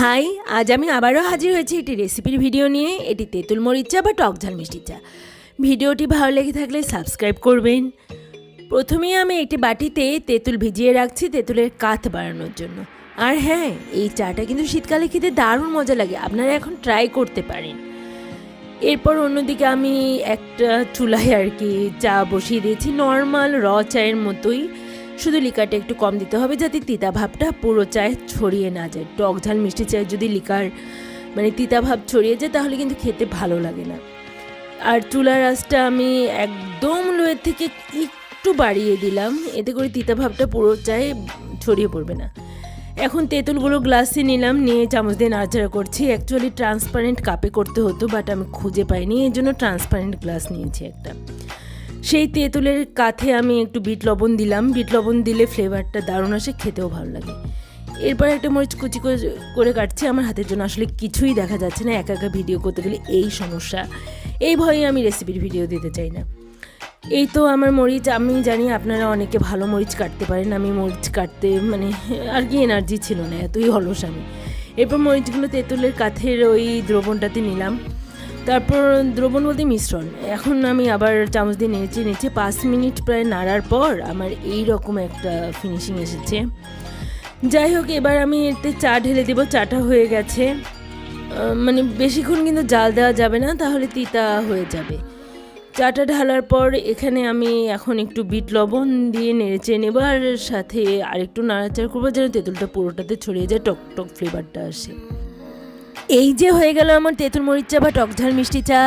High, আজ আমি আবারও হাজির হয়েছি একটি রেসিপির ভিডিও নিয়ে। এটি তেঁতুল মরিচ চা বা টক ঝাল মিষ্টি চা। ভিডিওটি ভালো লেগে থাকলে সাবস্ক্রাইব করবেন। প্রথমেই আমি একটি বাটিতে তেঁতুল ভিজিয়ে রাখছি তেঁতুলের কাত বাড়ানোর জন্য। আর হ্যাঁ এই চাটা কিন্তু শীতকালে খেতে দারুণ মজা লাগে। আপনারা এখন ট্রাই করতে পারেন। এরপর অন্যদিকে আমি একটা চুলায় আর কি চা বসিয়ে দিয়েছি। নর্মাল র চায়ের মতোই। শুধু লিকারটা একটু কম দিতে হবে যাতে তিতা ভাবটা পুরো চায়ে ছড়িয়ে না যায়। টক ঝাল, মিষ্টি চায়ে যদি লিকার মানে তিতা ভাব ছড়িয়ে যায়, তাহলে কিন্তু খেতে ভালো লাগে না। আর চুলার আঁচটা আমি একদম লোয়ের থেকে একটু বাড়িয়ে দিলাম। এতে করে তিতা ভাবটা পুরো চায়ে ছড়িয়ে পড়বে না। এখন তেঁতুলগুলো গ্লাসে নিলাম, নিয়ে চামচ দিয়ে নাড়াচাড়া করছি। অ্যাকচুয়ালি ট্রান্সপারেন্ট কাপে করতে হতো বাট আমি খুঁজে পাইনি। এই জন্য ট্রান্সপারেন্ট গ্লাস নিয়েছি একটা। সেই তেঁতুলের কাথে আমি একটু বিট লবণ দিলাম। বিট লবণ দিলে ফ্লেভারটা দারুণ আসে, খেতেও ভালো লাগে। এরপর একটা মরিচ কুচি করে- কাটছি আমার হাতের জন্য। আসলে কিছুই দেখা যাচ্ছে না, একা একা ভিডিও করতে গেলে এই সমস্যা। এই ভয়ে আমি রেসিপির ভিডিও দিতে চাই না। এই তো আমার মরিচ, আমি জানি আপনারা অনেকে ভালো মরিচ কাটতে পারেন। আমি মরিচ কাটতে মানে আর কি এনার্জি ছিল না, এতই অলস আমি। এরপর মরিচগুলো তেঁতুলের কাঠের ওই দ্রবণটাতে নিলাম। তারপর দ্রবণ বলতে মিশ্রণ। এখন আমি আবার চামচ দিয়ে নেড়েছি নেড়েছি পাঁচ মিনিট প্রায় নাড়ার পর আমার এই রকম একটা ফিনিশিং এসেছে। যাই হোক, এবার আমি এতে চা ঢেলে দেবো। চাটা হয়ে গেছে। মানে বেশিক্ষণ কিন্তু জাল দেওয়া যাবে না, তাহলে তিতা হয়ে যাবে। চাটা ঢালার পর এখানে আমি এখন একটু বিট লবণ দিয়ে নেড়েচে নেব আর সাথে আরেকটু নাড়াচাড়া করব যেন তেঁতুলটা পুরোটাতে ছড়িয়ে যায় টক টক ফ্লেভারটা আসে। এই যে হয়ে গেল আমার তেঁতুল মরিচ চা বা টকঝাল মিষ্টি চা।